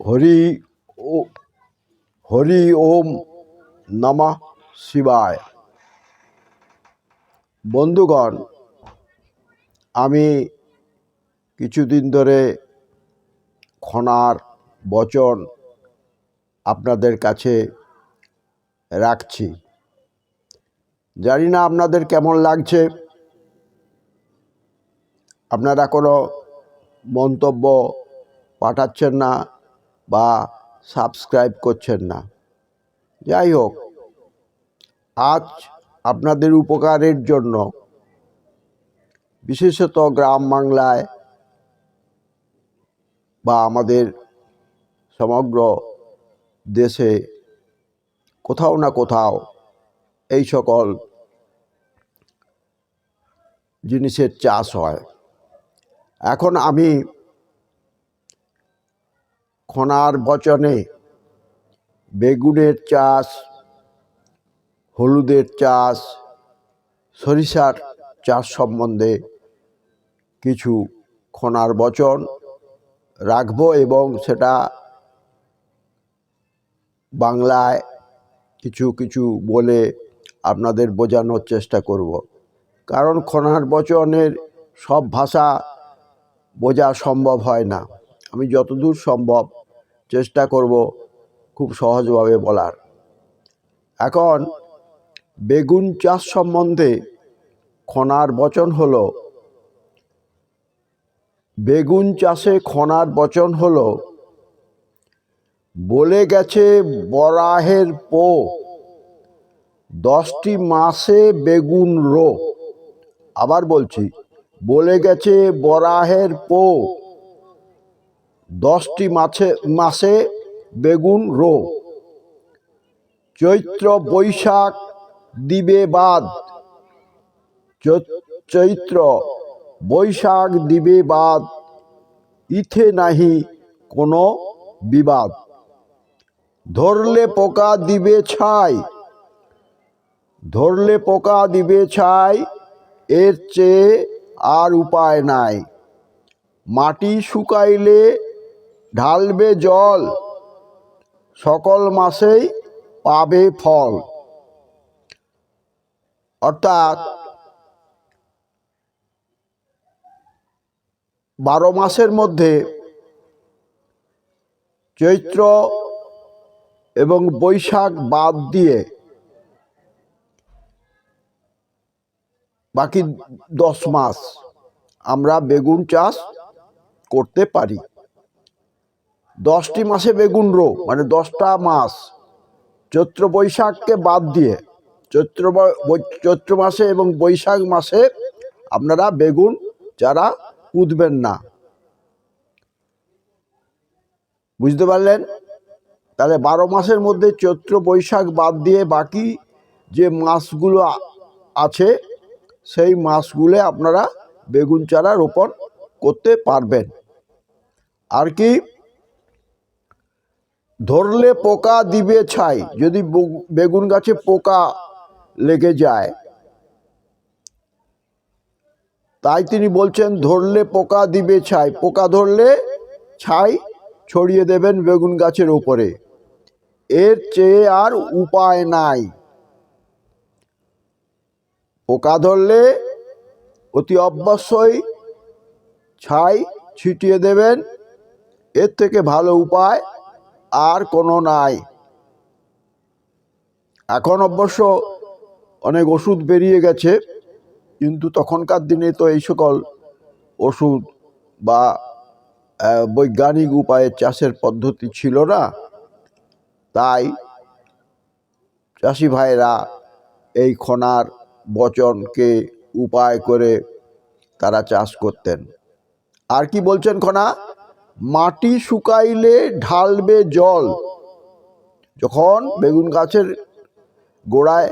হরি ও, হরি ওম নমঃ শিবায়। বন্ধুগণ, আমি কিছুদিন ধরে খনার বচন আপনাদের কাছে রাখছি। জানি না আপনাদের কেমন লাগছে। আপনারা কোনো মন্তব্য পাঠাচ্ছেন না। বা সাবস্ক্রাইব করছেন না। যাই হোক, আজ আপনাদের উপকারের জন্য বিশেষত গ্রাম বাংলায় বা আমাদের সমগ্র দেশে কোথাও না কোথাও এই সকল জিনিসের চাষ হয়। এখন আমি খনার বচনে বেগুনের চাষ, হলুদের চাষ, সরিষার চাষ সম্বন্ধে কিছু খনার বচন রাখব এবং সেটা বাংলায় কিছু কিছু বলে আপনাদের বোঝানোর চেষ্টা করব। কারণ খনার বচনের সব ভাষা বোঝা সম্ভব হয় না। আমি যতদূর সম্ভব চেষ্টা করব খুব সহজভাবে বলার। এখন বেগুন চাষ সম্বন্ধে খনার বচন হলো, বেগুন চাষে খনার বচন হলো, বলে গেছে বরাহের পো, দশটি মাসে বেগুন রো। আবার বলছি, বলে গেছে বরাহের পো। দশটি মাছে মাসে বেগুন রো। চৈত্র বৈশাখ দিবে বাদ। চৈত্র বৈশাখ দিবে বাদ। ইথে নাহি কোনো বিবাদ। ধরলে পোকা দিবে ছাই। ধরলে পোকা দিবে ছাই, এর চেয়ে আর উপায় নাই। মাটি শুকাইলে ঢালবে জল। সকল মাসেই পাবে ফল। অর্থাৎ বারো মাসের মধ্যে চৈত্র এবং বৈশাখ বাদ দিয়ে বাকি দশ মাস আমরা বেগুন চাষ করতে পারি। দশটি মাসে বেগুন রো মানে দশটা মাস। চৈত্র বৈশাখকে বাদ দিয়ে চৈত্র চৈত্র মাসে এবং বৈশাখ মাসে আপনারা বেগুন চারা পুঁতবেন না। বুঝতে পারলেন? তাহলে বারো মাসের মধ্যে চৈত্র বৈশাখ বাদ দিয়ে বাকি যে মাসগুলো আছে, সেই মাসগুলো আপনারা বেগুন চারা রোপণ করতে পারবেন। আর কি ধরলে পোকা দিবে ছাই, যদি বেগুন গাছে পোকা লেগে যায়। তাই তিনি বলছেন, ধরলে পোকা দিবে ছাই, পোকা ধরলে ছাই ছড়িয়ে দেবেন বেগুন গাছের উপরে। এর চেয়ে আর উপায় নাই। পোকা ধরলে অতি অবশ্যই ছাই ছিটিয়ে দেবেন। এর থেকে ভালো উপায় আর কোনো নাই। এখন অবশ্য অনেক ওষুধ বেরিয়ে গেছে, কিন্তু তখনকার দিনে তো এই সকল ওষুধ বা বৈজ্ঞানিক উপায়ে চাষের পদ্ধতি ছিল না। তাই চাষি ভাইরা এই খনার বচনকে উপায় করে তারা চাষ করতেন। আর কি বলছেন খনা? মাটি শুকাইলে ঢালবে জল। যখন বেগুন গাছের গোড়ায়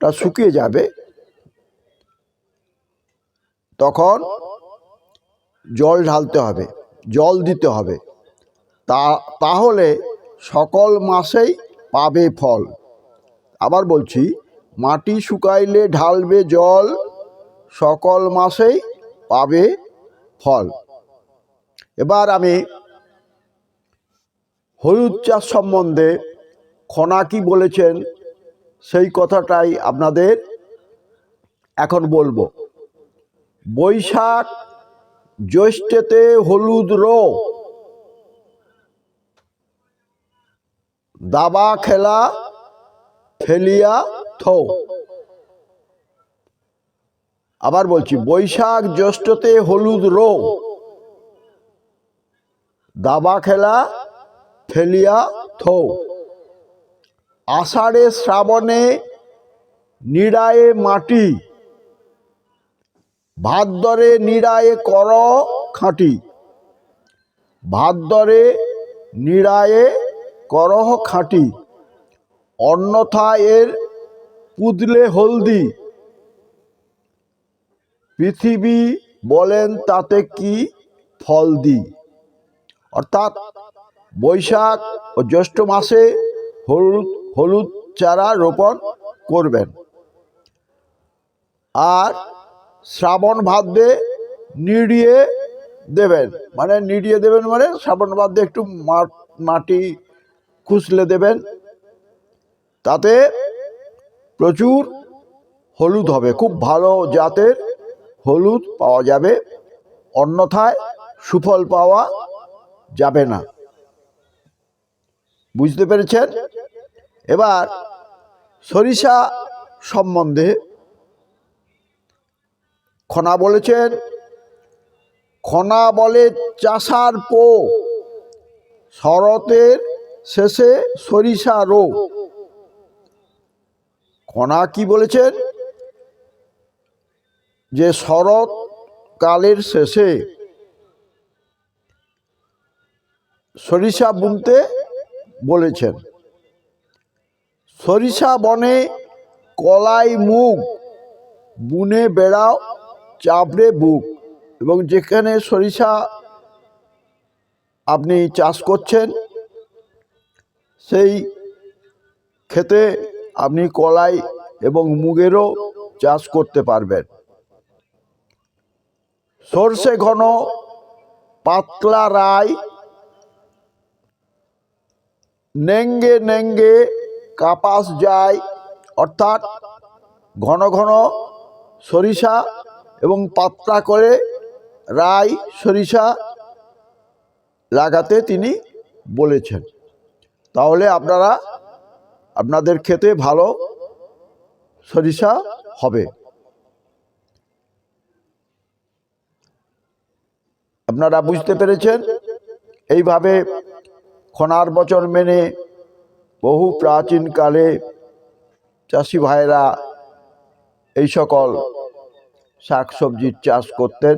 টা শুকিয়ে যাবে, তখন জল ঢালতে হবে, জল দিতে হবে। তা, তাহলে সকল মাসেই পাবে ফল। আবার বলছি, মাটি শুকাইলে ঢালবে জল, সকল মাসেই পাবে ফল। এবার আমি হলুদ চাষ সম্বন্ধে খনা কি বলেছেন, সেই কথাটাই আপনাদের এখন বলব। বৈশাখ জ্যৈষ্ঠেতে হলুদ রো। দাবা খেলা ফেলিয়া থো। আবার বলছি, বৈশাখ জ্যৈষ্ঠতে হলুদ রো। দাবা খেলা, ফেলিয়া থো। আষাঢ়ে শ্রাবণে নিড়ায়ে মাটি। ভাদ্রে নিড়ায়ে কর খাঁটি। ভাদ্রে নিড়ায়ে করহ খাঁটি। অন্যথা এর পুদলে হলদি। পৃথিবী বলেন তাতে কি ফল দি অর্থাৎ বৈশাখ ও জ্যৈষ্ঠ মাসে হলুদ হলুদ চারা রোপণ করবেন। আর শ্রাবণ ভাদ্রে নিড়িয়ে দেবেন। মানে নিড়িয়ে দেবেন মানে শ্রাবণ ভাদ্রে একটু মাটি খুসলে দেবেন। তাতে প্রচুর হলুদ হবে। খুব ভালো জাতের হলুদ পাওয়া যাবে। অন্যথায় সুফল পাওয়া যাবে না। বুঝতে পেরেছেন? এবার সরিষা সম্বন্ধে খনা বলেছেন, খনা বলে চাষার পো, শরতের শেষে সরিষা রো। খনা কি বলেছেন? যে শরৎ কালের শেষে সরিষা বুনতে বলেছেন। সরিষা বনে কলাই মুখ বুনে বেড়াও চাপড়ে বুক এবং যেখানে সরিষা আপনি চাষ করছেন, সেই খেতে আপনি কলাই এবং মুগেরও চাষ করতে পারবেন। সর্ষে ঘন পাতলা রায় নেঙ্গে নেঙ্গে কাপাস যায়, অর্থাৎ ঘন ঘন সরিষা এবং পাতলা করে রাই সরিষা লাগাতে তিনি বলেছেন। তাহলে আপনারা, আপনাদের খেতে ভালো সরিষা হবে। আপনারা বুঝতে পেরেছেন? এইভাবে খনার বচন মেনে বহু প্রাচীনকালে চাষি ভাইরা এই সকল শাকসবজির চাষ করতেন।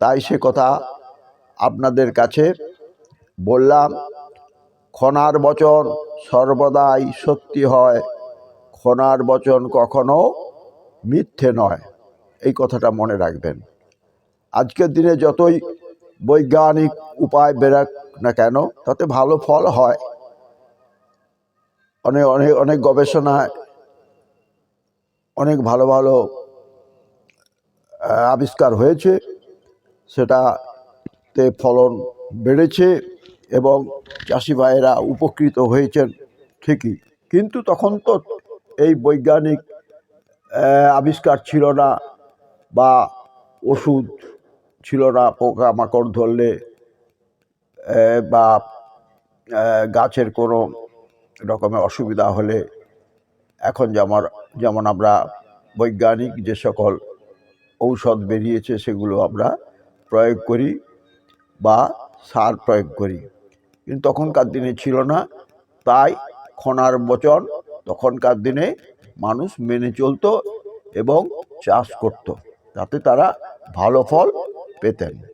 তাই সে কথা আপনাদের কাছে বললাম, খনার বচন সর্বদাই সত্যি হয়, খনার বচন কখনো মিথ্যে নয়। এই কথাটা মনে রাখবেন। আজকের দিনে যতই বৈজ্ঞানিক উপায় বেরাক না কেন, তাতে ভালো ফল হয়। অনেক অনেক অনেক গবেষণায় অনেক ভালো ভালো আবিষ্কার হয়েছে। সেটাতে ফলন বেড়েছে এবং চাষি ভাইয়েরা উপকৃত হয়েছেন ঠিকই। কিন্তু তখন তো এই বৈজ্ঞানিক আবিষ্কার ছিল না বা ওষুধ ছিল না পোকামাকড় ধরলে বা গাছের কোনো রকমের অসুবিধা হলে, এখন যেমন যেমন আমরা বৈজ্ঞানিক যে সকল ঔষধ বেরিয়েছে সেগুলো আমরা প্রয়োগ করি বা সার প্রয়োগ করি। কিন্তু তখনকার দিনে ছিল না। তাই খনার বচন তখনকার দিনে মানুষ মেনে চলতো এবং চাষ করত। তাতে তারা ভালো ফল ve Terni.